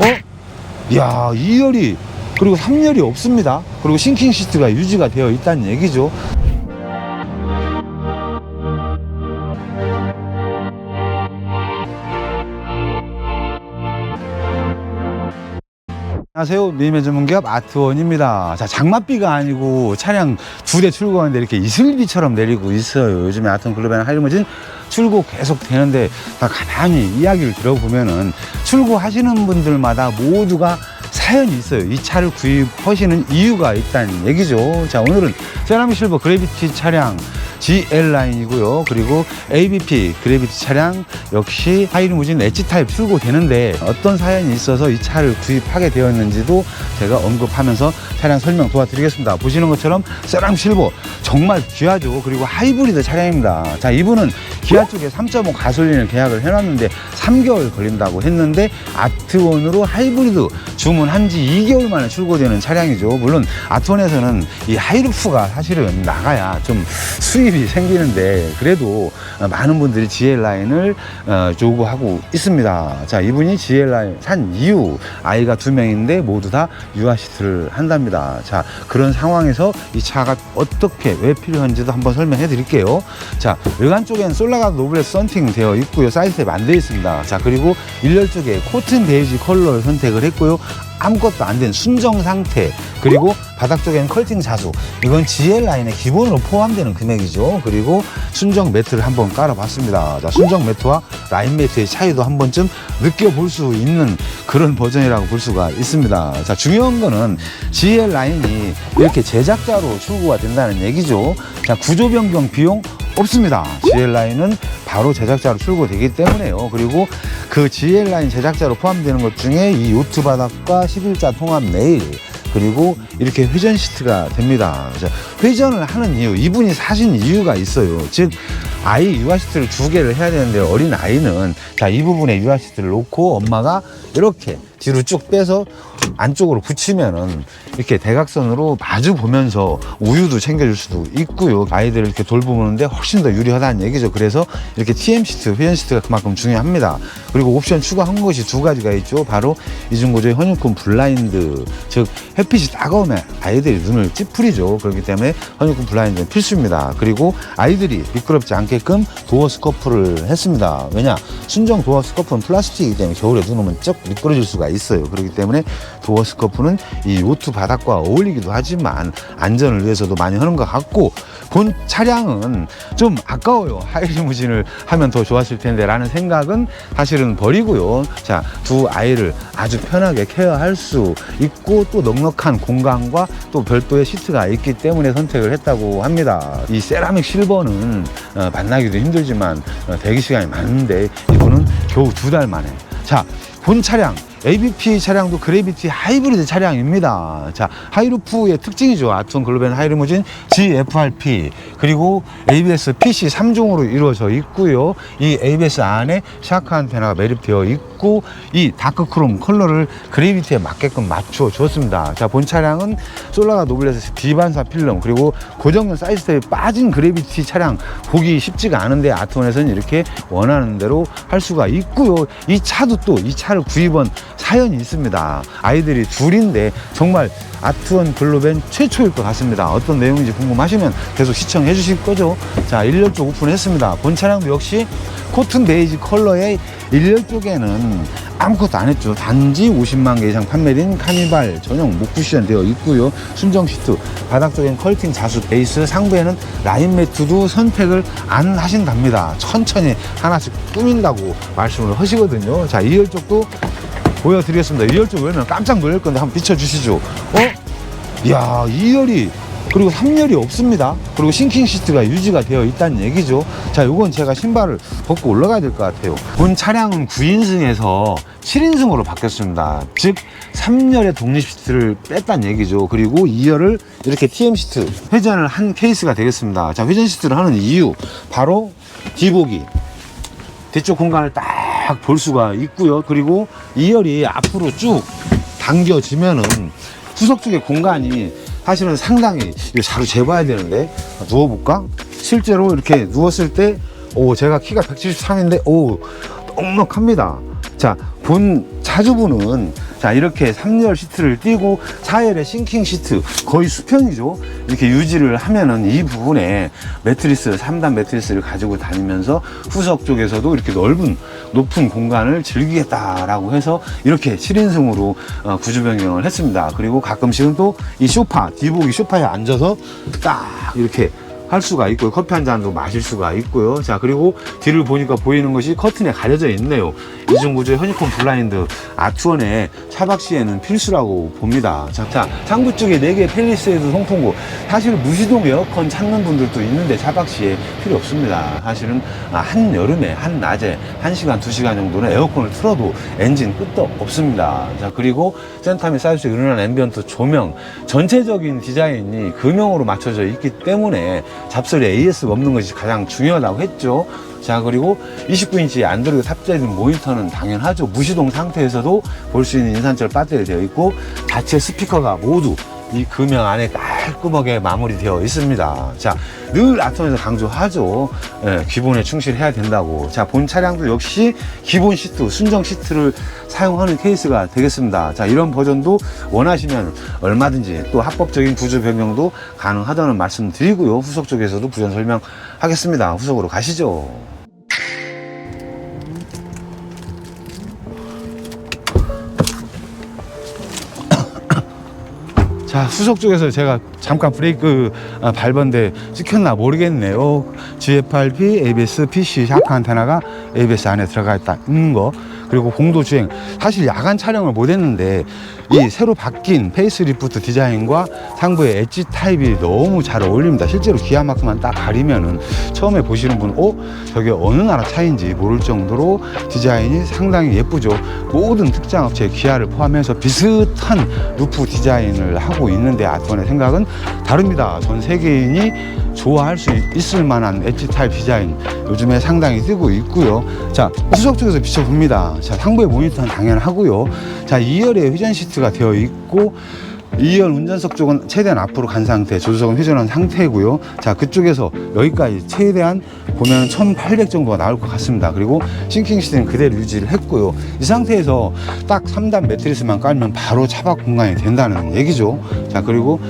어? 이야 2열이 그리고 3열이 없습니다 그리고 싱킹 시트가 유지가 되어 있다는 얘기죠 안녕하세요. 미니매 전문기업 아트원입니다. 자, 장맛비가 아니고 차량 두 대 출고하는데 이렇게 이슬비처럼 내리고 있어요. 요즘에 아트원 글로벤 하이리무진 출고 계속 되는데 다 가만히 이야기를 들어보면은 출고하시는 분들마다 모두가 사연이 있어요. 이 차를 구입하시는 이유가 있다는 얘기죠. 자, 오늘은 세라믹 실버 그래비티 차량 GL 라인이고요. 그리고 ABP 그래비티 차량 역시 하이리무진 엣지 타입 출고 되는데 어떤 사연이 있어서 이 차를 구입하게 되었는지도 제가 언급하면서 차량 설명 도와드리겠습니다. 보시는 것처럼 세라믹 실버 정말 귀하죠. 그리고 하이브리드 차량입니다. 자, 이분은 기아 쪽에 3.5 가솔린을 계약을 해놨는데 3개월 걸린다고 했는데 아트원으로 하이브리드 주문한 지 2개월 만에 출고되는 차량이죠. 물론 아트원에서는 이 하이루프가 사실은 나가야 좀 수입이 생기는데 그래도 많은 분들이 GL 라인을 어, 요구하고 있습니다. 자, 이분이 GL 라인 산 이유 아이가 두 명인데 모두 다 유아 시트를 한답니다. 자, 그런 상황에서 이 차가 어떻게 왜 필요한지도 한번 설명해 드릴게요. 자, 외관 쪽엔 솔라가 노블레스 썬팅 되어 있고요. 사이즈에 안 되어 있습니다. 자, 그리고 일렬 쪽에 코튼 베이지 컬러를 선택을 했고요. 아무것도 안 된 순정 상태 그리고 바닥 쪽에는 컬팅 자수. 이건 GL 라인의 기본으로 포함되는 금액이죠. 그리고 순정 매트를 한번 깔아봤습니다. 자, 순정 매트와 라인 매트의 차이도 한 번쯤 느껴볼 수 있는 그런 버전이라고 볼 수가 있습니다. 자 중요한 거는 GL 라인이 이렇게 제작자로 출고가 된다는 얘기죠. 자 구조 변경 비용 없습니다. GL 라인은 바로 제작자로 출고되기 때문에요. 그리고 그 GL 라인 제작자로 포함되는 것 중에 이 요트 바닥과 11자 통합 레일 그리고 이렇게 회전 시트가 됩니다. 자, 회전을 하는 이유, 이분이 사신 이유가 있어요. 즉, 아이 유아 시트를 두 개를 해야 되는데 어린 아이는 자, 이 부분에 유아 시트를 놓고 엄마가 이렇게 뒤로 쭉 빼서 안쪽으로 붙이면은 이렇게 대각선으로 마주 보면서 우유도 챙겨줄 수도 있고요. 아이들을 이렇게 돌보는데 훨씬 더 유리하다는 얘기죠. 그래서 이렇게 TM 시트, 회전 시트가 그만큼 중요합니다. 그리고 옵션 추가한 것이 두 가지가 있죠. 바로 이중구조의 헌유품 블라인드, 즉 햇빛이 따가우면 아이들이 눈을 찌푸리죠. 그렇기 때문에 헌유품 블라인드는 필수입니다. 그리고 아이들이 미끄럽지 않게끔 도어 스커프를 했습니다. 왜냐? 순정 도어 스커프는 플라스틱이기 때문에 겨울에 눈 오면 쩍 미끄러질 수가 있어요. 그렇기 때문에 도어 스커프는 이 요트 바닥과 어울리기도 하지만 안전을 위해서도 많이 하는 것 같고 본 차량은 좀 아까워요. 하이리무진을 하면 더 좋았을 텐데 라는 생각은 사실은 버리고요. 자, 두 아이를 아주 편하게 케어할 수 있고 또 넉넉한 공간과 또 별도의 시트가 있기 때문에 선택을 했다고 합니다. 이 세라믹 실버는 어, 만나기도 힘들지만 어, 대기 시간이 많은데 이분은 겨우 두 달 만에 자, 본 차량 ABP 차량도 그래비티 하이브리드 차량입니다. 자, 하이루프의 특징이죠. 아톤 글로벤 하이리무진 GFRP 그리고 ABS PC 3종으로 이루어져 있고요. 이 ABS 안에 샤크 안테나가 매립되어 있고 이 다크 크롬 컬러를 그래비티에 맞게끔 맞춰 줬습니다. 자, 본 차량은 솔라가 노블레스 비반사 필름 그리고 고정형 사이즈에 빠진 그래비티 차량 보기 쉽지가 않은데 아트원에서는 이렇게 원하는 대로 할 수가 있고요. 이 차도 또 이 차를 구입한 사연이 있습니다. 아이들이 둘인데 정말 아트원 글로벤 최초일 것 같습니다. 어떤 내용인지 궁금하시면 계속 시청해 주실 거죠. 자, 일렬 쪽 오픈했습니다. 본 차량도 역시 코튼 베이지 컬러의 일렬 쪽에는 아무것도 안 했죠. 단지 50만 개 이상 판매된 카니발 전용 목쿠션 되어 있고요. 순정 시트, 바닥 쪽엔 컬팅 자수 베이스, 상부에는 라인 매트도 선택을 안 하신답니다. 천천히 하나씩 꾸민다고 말씀을 하시거든요. 자, 2열 쪽도 보여드리겠습니다. 2열 쪽 열면 깜짝 놀랄 건데 한번 비춰주시죠. 어? 이야, 2열이 그리고 3열이 없습니다. 그리고 싱킹 시트가 유지가 되어 있다는 얘기죠. 자, 요건 제가 신발을 벗고 올라가야 될 것 같아요. 본 차량은 9인승에서 7인승으로 바뀌었습니다. 즉, 3열의 독립 시트를 뺐다는 얘기죠. 그리고 2열을 이렇게 TM 시트 회전을 한 케이스가 되겠습니다. 자, 회전 시트를 하는 이유. 바로 뒤보기. 뒤쪽 공간을 딱 볼 수가 있고요. 그리고 2열이 앞으로 쭉 당겨지면은 후석 쪽의 공간이 사실은 상당히 이거 자로 재봐야 되는데 누워볼까? 실제로 이렇게 누웠을 때 오 제가 키가 173인데 오 넉넉합니다. 자 본 차주분은 자 이렇게 3열 시트를 띄고 4열의 싱킹 시트 거의 수평이죠. 이렇게 유지를 하면은 이 부분에 매트리스 3단 매트리스를 가지고 다니면서 후석 쪽에서도 이렇게 넓은 높은 공간을 즐기겠다라고 해서 이렇게 7인승으로 어, 구조 변경을 했습니다. 그리고 가끔씩은 또이 소파 뒤보기 소파에 앉아서 딱 이렇게 할 수가 있고요. 커피 한 잔도 마실 수가 있고요. 자, 그리고 뒤를 보니까 보이는 것이 커튼에 가려져 있네요. 이중구조 허니콤 블라인드 아트원의 차박 시에는 필수라고 봅니다. 자, 자 창구 쪽에 4개 펠리스에도 송풍구. 사실 무시동 에어컨 찾는 분들도 있는데 차박 시에 필요 없습니다. 사실은 아, 한 여름에, 한 낮에 1시간, 2시간 정도는 에어컨을 틀어도 엔진 끄떡 없습니다. 자, 그리고 센터 및 사이즈에 은은한 앰비언트 조명, 전체적인 디자인이 금형으로 맞춰져 있기 때문에 잡설에 AS가 없는 것이 가장 중요하다고 했죠. 자, 그리고 29인치 안드로이드 탑재된 모니터는 당연하죠. 무시동 상태에서도 볼 수 있는 인산철 배터리 되어 있고, 자체 스피커가 모두 이 금형 안에 깔끔하게 마무리되어 있습니다. 자, 늘 아톤에서 강조하죠. 예, 기본에 충실해야 된다고. 자, 본 차량도 역시 기본 시트, 순정 시트를 사용하는 케이스가 되겠습니다. 자, 이런 버전도 원하시면 얼마든지 또 합법적인 구조 변경도 가능하다는 말씀 드리고요. 후속 쪽에서도 부연 설명하겠습니다. 후속으로 가시죠. 자, 후속 쪽에서 제가 잠깐 브레이크 아, 밟았는데 찍혔나 모르겠네요. GFRP, ABS, PC 샤크 안테나가 ABS 안에 들어가 있다는 거. 그리고 공도 주행. 사실 야간 촬영을 못 했는데 이 새로 바뀐 페이스리프트 디자인과 상부의 엣지 타입이 너무 잘 어울립니다. 실제로 기아 마크만 딱 가리면은 처음에 보시는 분, 어? 저게 어느 나라 차인지 모를 정도로 디자인이 상당히 예쁘죠. 모든 특장 업체 기아를 포함해서 비슷한 루프 디자인을 하고 있는데 아트원의 생각은 다릅니다. 전 세계인이 좋아할 수 있을 만한 엣지 타입 디자인 요즘에 상당히 뜨고 있고요. 자, 후석 쪽에서 비춰봅니다. 자, 상부의 모니터는 당연하고요. 자, 2열에 회전 시트 가 되어 있고 2열 운전석 쪽은 최대한 앞으로 간 상태, 조수석은 회전한 상태고요. 자, 그쪽에서 여기까지 최대한 보면 1800 정도가 나올 것 같습니다. 그리고 싱킹 시트는 그대로 유지를 했고요. 이 상태에서 딱 3단 매트리스만 깔면 바로 차박 공간이 된다는 얘기죠. 자, 그리고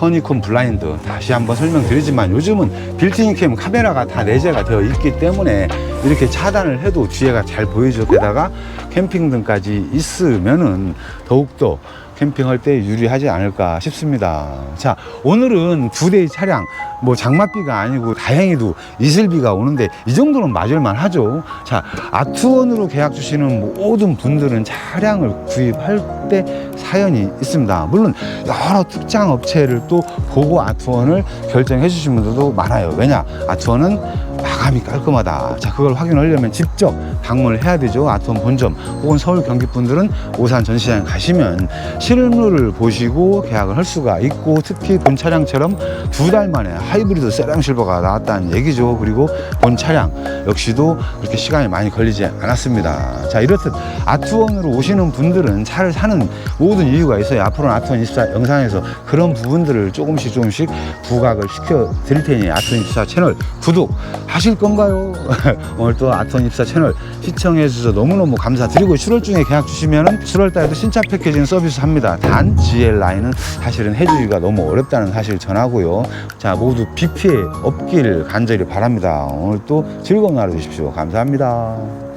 허니콤 블라인드 다시 한번 설명드리지만 요즘은 빌트인 캠 카메라가 다 내재가 되어 있기 때문에 이렇게 차단을 해도 뒤에가 잘 보이죠 게다가 캠핑 등까지 있으면은 더욱더 캠핑할 때 유리하지 않을까 싶습니다. 자, 오늘은 두 대의 차량, 뭐 장맛비가 아니고 다행히도 이슬비가 오는데 이 정도는 맞을만 하죠. 자, 아트원으로 계약 주시는 모든 분들은 차량을 구입할 때 사연이 있습니다. 물론 여러 특장 업체를 또 보고 아트원을 결정해 주신 분들도 많아요. 왜냐? 아트원은 마감이 깔끔하다. 자, 그걸 확인하려면 직접 방문을 해야 되죠. 아트원 본점 혹은 서울 경기 분들은 오산 전시장 가시면 실물을 보시고 계약을 할 수가 있고 특히 본 차량처럼 두 달 만에 하이브리드 세랑 실버가 나왔다는 얘기죠. 그리고 본 차량 역시도 그렇게 시간이 많이 걸리지 않았습니다. 자, 이렇듯 아트원으로 오시는 분들은 차를 사는 모든 이유가 있어요. 앞으로는 아트원 24 영상에서 그런 부분들을 조금씩 조금씩 부각을 시켜 드릴 테니 아트원 24 채널 구독 하실 건가요? 오늘 또 아트원 24 채널 시청해 주셔서 너무너무 감사드리고 7월 중에 계약 주시면은 7월 달에도 신차 패키징 서비스 합니다. 단 GL 라인은 사실은 해주기가 너무 어렵다는 사실 전하고요. 자, 모두 비 피해 없길 간절히 바랍니다. 오늘 또 즐거운 하루 되십시오. 감사합니다.